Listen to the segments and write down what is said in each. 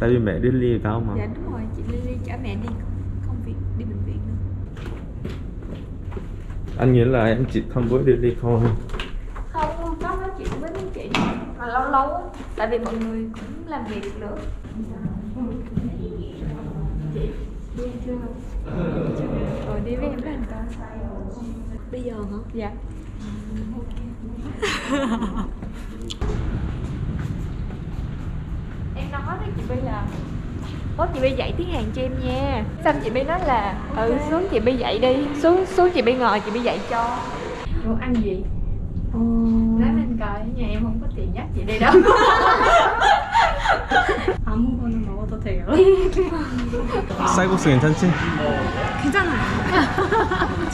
Tại vì mẹ Lily cao mà Dạ đúng rồi, chị Lily chở mẹ đi công việc, đi bệnh viện nữa Anh nghĩ là em chỉ thăm với Lily thôi. Không, có nói chuyện với mấy chị Mà lâu lâu Tại vì mọi người cũng làm việc nữa. Chị, đi không? Rồi đi với em với anh con Bây giờ hả? Dạ. Em nói với chị bây là Bố chị Bi dạy tiếng Hàn cho em nha Xong chị Bi nói là Ừ xuống chị Bi dạy đi Xuống xuống chị Bi ngồi chị Bi dạy cho Ủa ăn gì? Nói lên coi nhà em không có tiền dắt chị đi đâu 아무거나 먹어도 돼요. 쌀국수 괜찮지? 괜찮아요.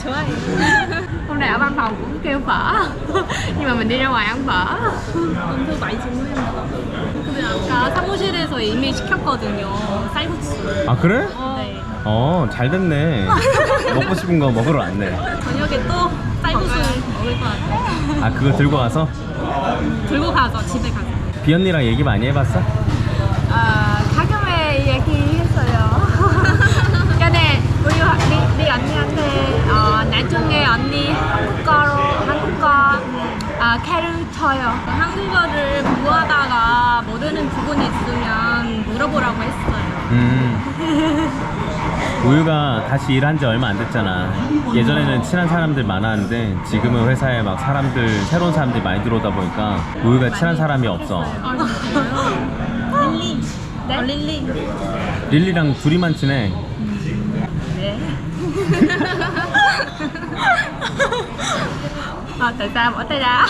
좋아요. Hôm nay ở văn phòng cũng kêu phở Nhưng mà mình đi ra ngoài ăn phở 엄청 많이 주문했나 근데 아까 사무실에서 이미 시켰거든요 쌀국수 아 그래? 네. 어, 잘 됐네. 먹고 싶은 거 먹으러 왔네. 저녁에 또 쌀국수 먹을 것 같아요 아, 그거 들고 가서? 들고 가서 집에 가서 비언니랑 얘기 많이 해봤어? 아, 가끔에 얘기했어요 전에 네, 우리 리, 리 언니한테 어, 나중에 언니 한국어로 한국어 아, 캐릭터요 한국어를 공부하다가 모르는 부분이 있으면 물어보라고 했어요 음. 우유가 다시 일한 지 얼마 안 됐잖아. 예전에는 친한 사람들 많았는데 지금은 회사에 막 사람들, 새로운 사람들이 많이 들어오다 보니까 우유가 친한 사람이 없어. 아? 릴리 네? 어, 릴리 릴리랑 둘이만 친해. 네 bỏ tay ra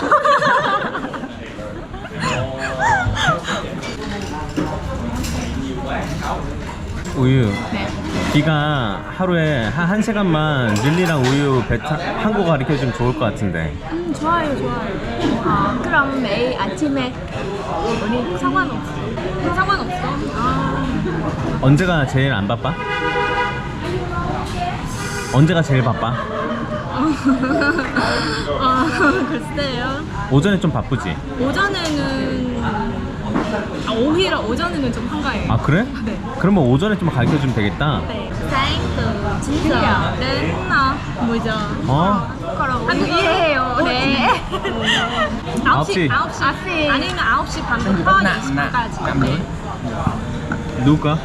우유. 네. 비가 하루에 한, 한 시간만 릴리랑 우유 배 타, 한국어 가르쳐 주면 좋을 것 같은데. 음, 좋아요 좋아요 아, 그럼 매일 아침에 우리 상관없어 상관없어 아, 언제가 제일 안 바빠? 언제가 제일 바빠? 아 글쎄요 오전에 좀 바쁘지? 오전에는 아, 오히려 오전에는 좀 한가해요 아 그래? 네. 그러면 오전에 좀 가르쳐 주면 되겠다. 네. từ 9giờ đến uh, 10giờ 어? 한국 이해해요 네 9시. 9시 9시 아니면 9시 반부터 10시까지 네. 누가?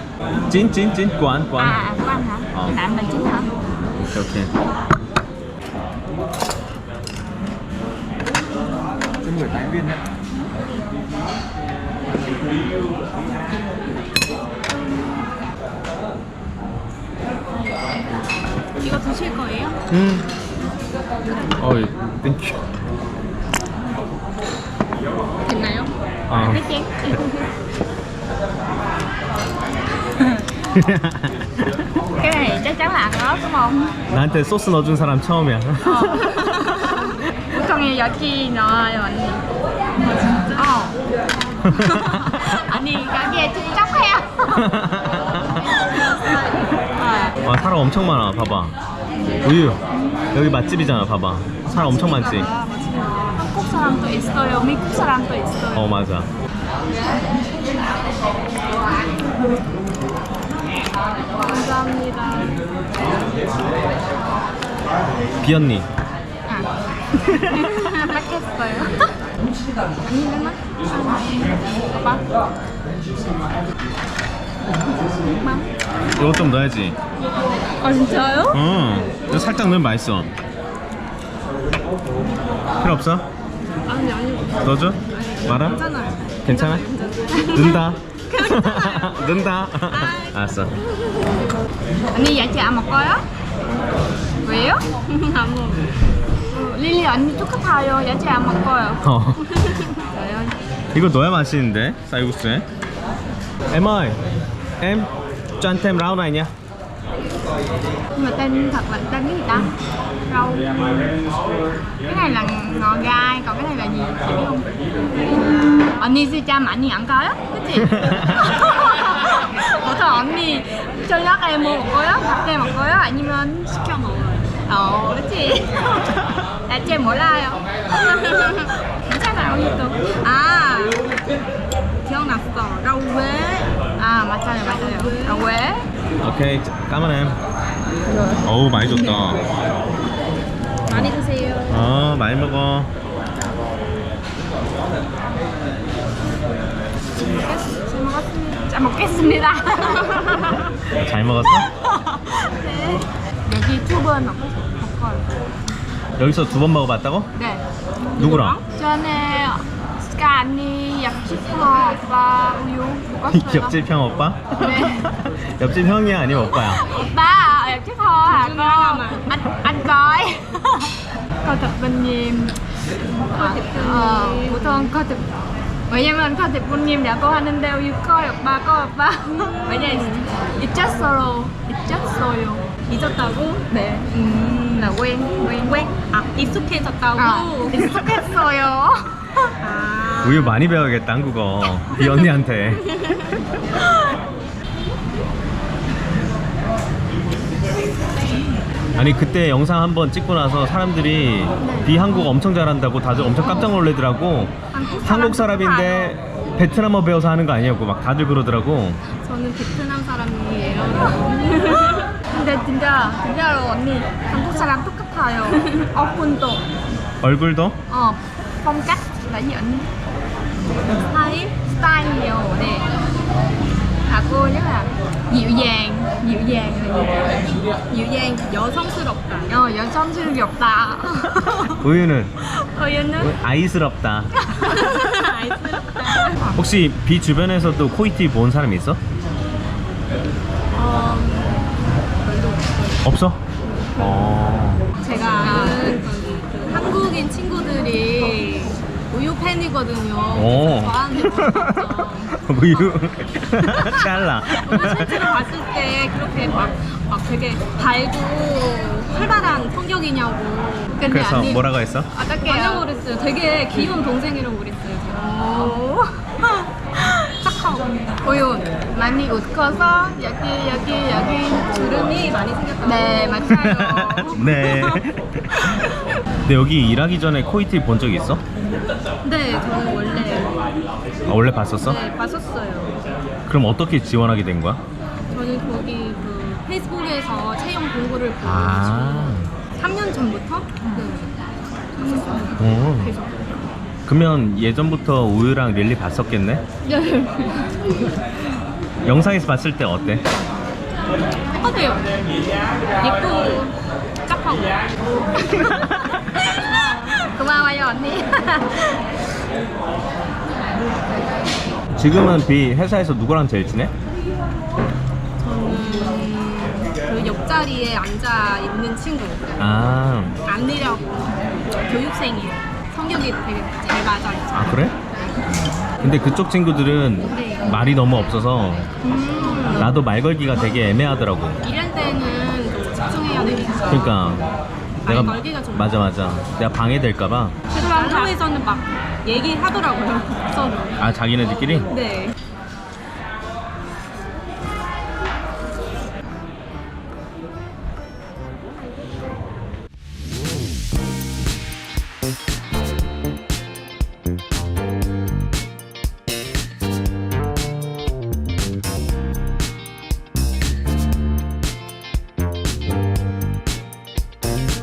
찐찐찐 관 관. 아, là chính hả? 오케이 오케이. cho 18 viên đấy 이거 드실 거예요? 음. 어이 땡큐. 됐나요? 어. chắn là ăn ớt đúng không? 나한테 소스 넣어준 사람 처음이야. 보통에 여기 넣어요 언니. 어. 아니 가게에 축적해요. 와 사람 엄청 많아. 봐봐. 우유. 여기 맛집이잖아. 봐봐. 사람 엄청 많지. 한국 사람도 있어요. 미국 사람도 있어요. 어 맞아. 감사합니다. 비언니. 깜빡했어요. 아니면 봐봐. 이거 좀 넣어야지. 아 진짜요? 응. 이거 살짝 넣으면 맛있어. 필요 없어? 아니 아니 넣어줘? 말아? 괜찮아요. 괜찮아? 넣는다. 넣는다. 알았어. 언니 야채 안 먹어요? 왜요? 안 먹어. 어, 릴리 언니 똑같아요. 야채 안 먹어요. 어. 이거 넣어야 맛있는데 쌀국수에. Em ơi, em cho anh thêm rau này nha. Nhưng mà tên thật là tên cái gì ta? Rau. cái này là ngò gai, còn cái này là gì? Chị biết không? 언니 진짜 많이 안 가요? 그치? 보통 언니 저녁에 뭐 먹어요? 밥때 먹어요? 아니면 시켜 먹어요? 어, 그치? 야채 몰라요. 괜찮아요, 언니도. 아, 기억났어. 라우에. 아, 맞아요, 맞아요. 아, 왜? 오케이 까만 햄 어우 많이 줬다 많이 드세요. 어 많이 먹어 잘 먹겠습니다. 잘 먹었어? 여기 두번 먹어요. 여기서 두 번 먹어봤다고? 네. 누구랑? 전에 스카 언니, 옆집 형, 오빠, 우유 먹었어요. 옆집 형 오빠? 네. 옆집 형이야 아니면 오빠야? 오빠, 옆집 형 하고. Coi thật bên nhiêm. Ờ, 보통 thật 왜냐면 카드 부님이라고 하는데 우유 coi 오빠, coi 오빠. 왜냐 잊었어요. 잊었어요. 잊었다고? 네. 음, 나 quen, quen, quen. 아, 익숙해졌다고? 아, 익숙했어요. 아. 우유 많이 배워야겠다 한국어 이 언니한테 아니 그때 영상 한번 찍고 나서 사람들이 비한국어 엄청 잘한다고 다들 엄청 깜짝 놀래더라고 한국 사람인데 베트남어 배워서 하는 거 아니냐고 막 다들 그러더라고 저는 베트남 사람이에요. 근데 진짜 진짜로 언니 한국 사람 똑같아요. 얼굴도 얼굴도 어 phong cách là gì 언니? 스타일 스타일이요. 네. 하고 nhất là dịu dàng, dịu dàng là gì? dịu dàng, 여성스럽다. 어 여성스럽다. 우유는 어연은 아이스럽다 아이스럽다. 혹시 비 주변에서도 코이티 본 사람 있어? 어, 없어? 어 제가 아는 그 한국인 친구들이 우유 팬이거든요. 오. 그래서 저한테 물어봤죠. 우유 오늘 실제로 봤을 때 그렇게 막, 막 되게 밝고 활발한 성격이냐고. 근데 그래서 아니, 뭐라고 했어? 아냐고 그랬어요. 되게 귀여운 동생이라고 그랬어요. 제가. 우유 많이 웃고서 여기 여기 여기 주름이 많이 생겼다. 네 맞아요. 네 근데 여기 일하기 전에 코이티 본 적 있어? 네 저는 원래 아, 원래 봤었어? 네 봤었어요. 그럼 어떻게 지원하게 된 거야? 저는 거기 그 페이스북에서 채용 공고를 보고 아 3년 전부터 네. 봤었어요. 오. 계속. 그러면 예전부터 우유랑 릴리 봤었겠네? 네. 영상에서 봤을 때 어때? 똑같아요. 예쁘고 짝하고. 고마워요 언니. 지금은 비 회사에서 누구랑 제일 친해? 저는 그 옆자리에 앉아 있는 친구 아, 안리라고 교육생이에요. 성격이 되게 잘 맞아요. 아 그래? 근데 그쪽 친구들은 네. 말이 너무 없어서 음, 나도 말 걸기가 되게 애매하더라고. 일할 때는 좀 집중해야 되니까. 그러니까 내가 말 걸기가 좀 맞아 맞아. 내가 방해될까봐. 그래서 한국에서는 막 얘기하더라고요. 서로. 아 자기네들끼리? 네.